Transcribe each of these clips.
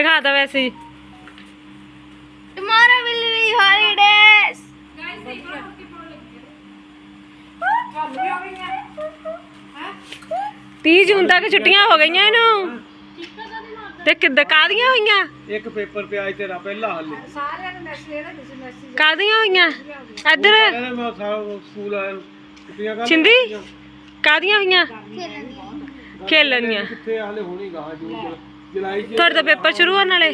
ਦਿਖਾ ਤਾ ਵੈਸੇ। ਹੀ। will be holidays. 30 ਜੂਨ ਤੱਕ ਛੁੱਟੀਆਂ ਹੋ ਗਈਆਂ ਇਹਨੂੰ। ਤੇ ਕਿੱਦਾਂ ਕਾਦੀਆਂ ਹੋਈਆਂ? ਇੱਕ ਪੇਪਰ ਪਿਆ ਸੀ ਤੇਰਾ ਪਹਿਲਾ ਹਾਲੇ। ਕਾਦੀਆਂ ਹੋਈਆਂ? ਇੱਧਰ। ਕਹਿੰਦੇ ਮੈਂ ਸਾਰਾ ਸਕੂਲ ਆਇਆ। ਨੂੰ ਛੁੱਟੀਆਂ ਕਰ ਛਿੰਦੀ? ਕਾਦੀਆਂ ਹੋਈਆਂ? ਖੇਲਣ ਖੇਲਣ ਦੀਆਂ ਕਿੱਥੇ ਹਾਲੇ ਹੋਣੀ ਗਾ ਜੂਨ ਜੁਲਾਈ- ਜੁਲਾਈ ਚ ਤੁਹਾਡੇ ਤਾਂ ਪੇਪਰ ਸ਼ੁਰੂ ਹੋਣ ਵਾਲੇ?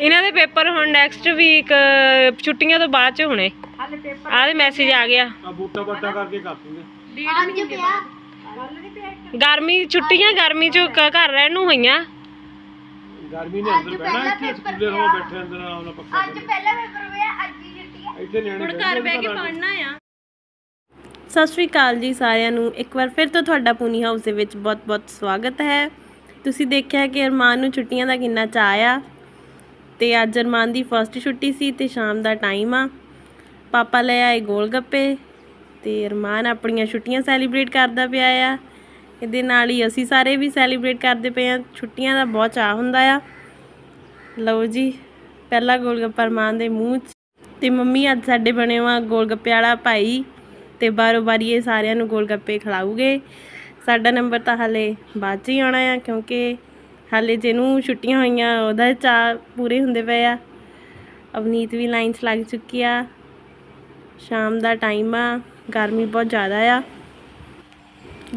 ਇਹਨਾਂ ਦੇ ਪੇਪਰ ਹੁਣ ਨੈਕਸਟ ਵੀਕ ਛੁੱਟੀਆਂ ਤੋਂ ਬਾਅਦ ਚ ਹੋਣੇ। ਆਹ ਦੇ ਮੈਸੇਜ ਆ ਗਿਆ। ਆ ਬੂਟਾ ਬੱਟਾ ਕਰਕੇ ਕਰ ਦੂੰਗੇ ਅੱਜ। ਪਿਆ ਗਰਮੀ ਛੁੱਟੀਆਂ ਗਰਮੀ ਚ ਘਰ ਰਹਿਣ ਨੂੰ ਹੋਈਆਂ। ਗਰਮੀ ਨੇ ਅੰਦਰ ਬਹਿਣਾ ਇੱਥੇ ਸਕੂਲੇ ਰਹੋ ਬੈਠੇ ਅੰਦਰ ਨਾਲ ਪੱਖਾ ਅੱਜ ਪਹਿਲਾ ਪੇਪਰ ਹੋਇਆ ਅੱਜ ਹੀ ਛੁੱਟੀ ਹੈ ਇੱਥੇ ਨਿਆਣੇ ਹੁਣ ਘਰ ਬਹਿ ਕੇ ਪੜਨਾ ਆ। ਸਤਿ ਸ਼੍ਰੀ ਅਕਾਲ ਜੀ ਸਾਰਿਆਂ ਨੂੰ। ਇੱਕ ਵਾਰ ਫਿਰ ਤੋਂ ਤੁਹਾਡਾ ਪੂਨੀ ਹਾਊਸ ਦੇ ਵਿੱਚ ਬਹੁਤ-ਬਹੁਤ ਸਵਾਗਤ ਹੈ। ਤੁਸੀਂ ਦੇਖਿਆ ਕਿ ਅਰਮਾਨ ਨੂੰ ਛੁੱਟੀਆਂ ਦਾ ਕਿੰਨਾ ਚਾਅ ਆ। ਤੇ ਅੱਜ ਅਰਮਾਨ ਦੀ ਫਸਟ ਛੁੱਟੀ ਸੀ ਤੇ ਸ਼ਾਮ ਦਾ ਟਾਈਮ ਆ। ਪਾਪਾ ਲੈ ਆਏ ਗੋਲ ਗੱਪੇ ਤੇ ਅਰਮਾਨ ਆਪਣੀਆਂ ਛੁੱਟੀਆਂ ਸੈਲੀਬ੍ਰੇਟ ਕਰਦਾ ਪਿਆ ਆ। ਇਹਦੇ ਨਾਲ ਹੀ ਅਸੀਂ ਸਾਰੇ ਵੀ ਸੈਲੀਬ੍ਰੇਟ ਕਰਦੇ ਪਏ ਆ। ਛੁੱਟੀਆਂ ਦਾ ਬਹੁਤ ਚਾਅ ਹੁੰਦਾ ਆ। ਲਓ ਜੀ, ਪਹਿਲਾ ਗੋਲਗੱਪਾ ਅਰਮਾਨ ਦੇ ਮੂੰਹ 'ਚ। ਤੇ ਮੰਮੀ ਅੱਜ ਸਾਡੇ ਬਣੇ ਵਾ ਗੋਲਗੱਪੇ ਵਾਲਾ ਭਾਈ। ਤੇ ਬਾਰੋ ਬਾਰੀ ਇਹ ਸਾਰਿਆਂ ਨੂੰ ਗੋਲ ਗੱਪੇ ਖਿਲਾਊਗੇ। ਸਾਡਾ ਨੰਬਰ ਤਾਂ ਹਾਲੇ ਬਾਅਦ 'ਚ ਹੀ ਆਉਣਾ ਆ, ਕਿਉਂਕਿ ਹਾਲੇ ਜਿਹਨੂੰ ਛੁੱਟੀਆਂ ਹੋਈਆਂ, ਉਹਦਾ ਚਾਅ ਪੂਰੇ ਹੁੰਦੇ ਪਏ ਆ। ਅਵਨੀਤ ਵੀ ਲਾਈਨ 'ਚ ਲੱਗ ਚੁੱਕੀ ਆ। ਸ਼ਾਮ ਦਾ ਟਾਈਮ ਆ, ਗਰਮੀ ਬਹੁਤ ਜ਼ਿਆਦਾ ਆ।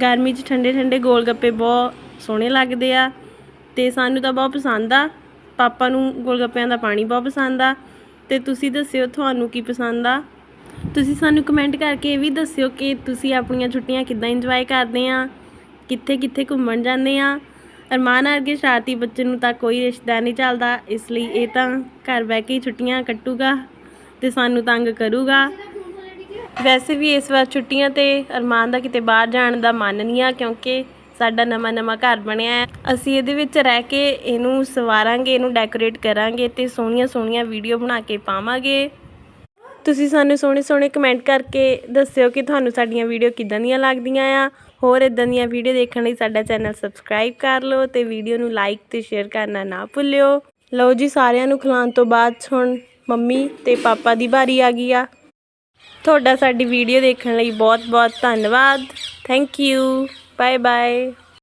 ਗਰਮੀ 'ਚ ਠੰਡੇ ਠੰਡੇ ਗੋਲ ਗੱਪੇ ਬਹੁਤ ਸੋਹਣੇ ਲੱਗਦੇ ਆ ਤੇ ਸਾਨੂੰ ਤਾਂ ਬਹੁਤ ਪਸੰਦ ਆ। ਪਾਪਾ ਨੂੰ ਗੋਲ ਗੱਪਿਆਂ ਦਾ ਪਾਣੀ ਬਹੁਤ ਪਸੰਦ ਆ। ਤੇ ਤੁਸੀਂ ਦੱਸਿਓ ਤੁਹਾਨੂੰ ਕੀ ਪਸੰਦ ਆ। ਤੁਸੀਂ ਸਾਨੂੰ ਕਮੈਂਟ ਕਰਕੇ ਇਹ ਵੀ ਦੱਸਿਓ ਕਿ ਤੁਸੀਂ ਆਪਣੀਆਂ ਛੁੱਟੀਆਂ ਕਿੱਦਾਂ ਇੰਜੋਏ ਕਰਦੇ ਆ, ਕਿੱਥੇ ਕਿੱਥੇ ਘੁੰਮਣ ਜਾਂਦੇ ਆ। ਅਰਮਾਨ ਵਰਗੇ ਸ਼ਰਾਰਤੀ ਬੱਚੇ ਨੂੰ ਤਾਂ ਕੋਈ ਰਿਸ਼ਤਾ ਨਹੀਂ ਚੱਲਦਾ, ਇਸ ਲਈ ਇਹ ਤਾਂ ਘਰ ਬਹਿ ਕੇ ਹੀ ਛੁੱਟੀਆਂ ਕੱਟੂਗਾ ਤੇ ਸਾਨੂੰ ਤੰਗ ਕਰੂਗਾ। ਵੈਸੇ ਵੀ ਇਸ ਵਾਰ ਛੁੱਟੀਆਂ ਤੇ ਅਰਮਾਨ ਦਾ ਕਿਤੇ ਬਾਹਰ ਜਾਣ ਦਾ ਮਨ ਨਹੀਂ ਆ, ਕਿਉਂਕਿ ਸਾਡਾ ਨਵਾਂ ਨਵਾਂ ਘਰ ਬਣਿਆ ਹੈ। ਅਸੀਂ ਇਹਦੇ ਵਿੱਚ ਰਹਿ ਕੇ ਇਹਨੂੰ ਸਵਾਰਾਂਗੇ, ਇਹਨੂੰ ਡੈਕੋਰੇਟ ਕਰਾਂਗੇ ਤੇ ਸੋਹਣੀਆਂ ਸੋਹਣੀਆਂ ਵੀਡੀਓ ਬਣਾ ਕੇ ਪਾਵਾਂਗੇ। ਤੁਸੀਂ ਸਾਨੂੰ ਸੋਹਣੇ ਸੋਹਣੇ ਕਮੈਂਟ ਕਰਕੇ ਦੱਸਿਓ ਕਿ ਤੁਹਾਨੂੰ ਸਾਡੀਆਂ ਵੀਡੀਓ ਕਿੱਦਾਂ ਦੀਆਂ ਲੱਗਦੀਆਂ ਆ। ਹੋਰ ਇਦਾਂ ਦੀਆਂ ਵੀਡੀਓ ਦੇਖਣ ਲਈ ਸਾਡਾ ਚੈਨਲ ਸਬਸਕ੍ਰਾਈਬ ਕਰ ਲਓ ਤੇ ਵੀਡੀਓ ਨੂੰ ਲਾਈਕ ਤੇ ਸ਼ੇਅਰ ਕਰਨਾ ਨਾ ਭੁੱਲਿਓ। ਲਓ ਜੀ, ਸਾਰਿਆਂ ਨੂੰ ਖਿਲਾਉਣ ਤੋਂ ਬਾਅਦ ਹੁਣ ਮੰਮੀ ਤੇ ਪਾਪਾ ਦੀ ਵਾਰੀ ਆ ਗਈ ਆ। ਤੁਹਾਡਾ ਸਾਡੀ ਵੀਡੀਓ ਦੇਖਣ ਲਈ ਬਹੁਤ ਬਹੁਤ ਧੰਨਵਾਦ। Thank you bye bye